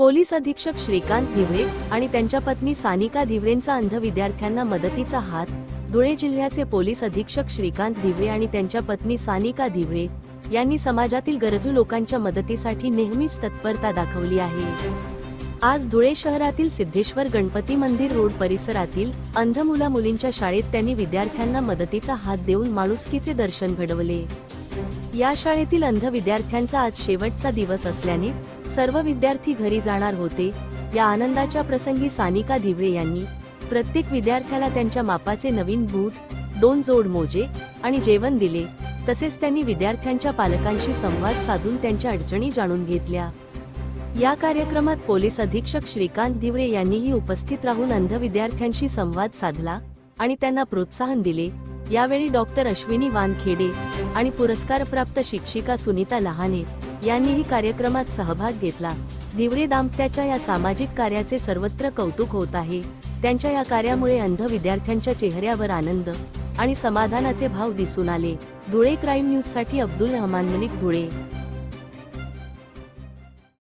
Police अधीक्षक श्रीकांत धिवरे आणि त्यांच्या पत्नी सानिका धिवरेंचा अंध विद्यार्थ्यांना मदतीचा हात धुळे जिल्ह्याचे पोलीस अधीक्षक श्रीकांत धिवरे आणि त्यांच्या पत्नी सानिका धिवरे यांनी समाजातील गरजू लोकांच्या मदतीसाठी नेहमीच तत्परता दाखवली आहे. आज धुळे शहरातील सिद्धेश्वर गणपती मंदिर रोड परिसरातील अंध मुला मुलींच्या शाळेत त्यांनी विद्यार्थ्यांना मदतीचा हात देऊन माणुसकीचे दर्शन घडवले. या शाळेतील अंध विद्यार्थ्यांचा आज शेवटचा दिवस असल्याने सर्व विद्यार्थी घरी जाणार होते. या आनंदाच्या प्रसंगी सानिका धिवरे यांनी प्रत्येक विद्यार्थ्याला त्यांच्या मापाचे नवीन बूट दोन जोड मोजे आणि जेवण दिले. तसेच त्यांनी विद्यार्थ्यांच्या पालकांशी संवाद साधून त्यांच्या अडचणी जाणून घेतल्या. या कार्यक्रमात पोलीस अधीक्षक श्रीकांत धिवरे यांनीही उपस्थित राहून अंध विद्यार्थ्यांशी संवाद साधला आणि त्यांना प्रोत्साहन दिले. यावेळी डॉक्टर अश्विनी वानखेडे आणि पुरस्कारप्राप्त शिक्षिका सुनीता लहाने यांनीही कार्यक्रमात सहभाग घेतला. धिवरे दाम्पत्याच्या या सामाजिक कार्याचे सर्वत्र कौतुक होत आहे. त्यांच्या या कार्यामुळे अंध विद्यार्थ्यांच्या चेहऱ्यावर आनंद आणि समाधानाचे भाव दिसून आले. धुळे क्राईम न्यूजसाठी अब्दुल रहमान मलिक धुळे.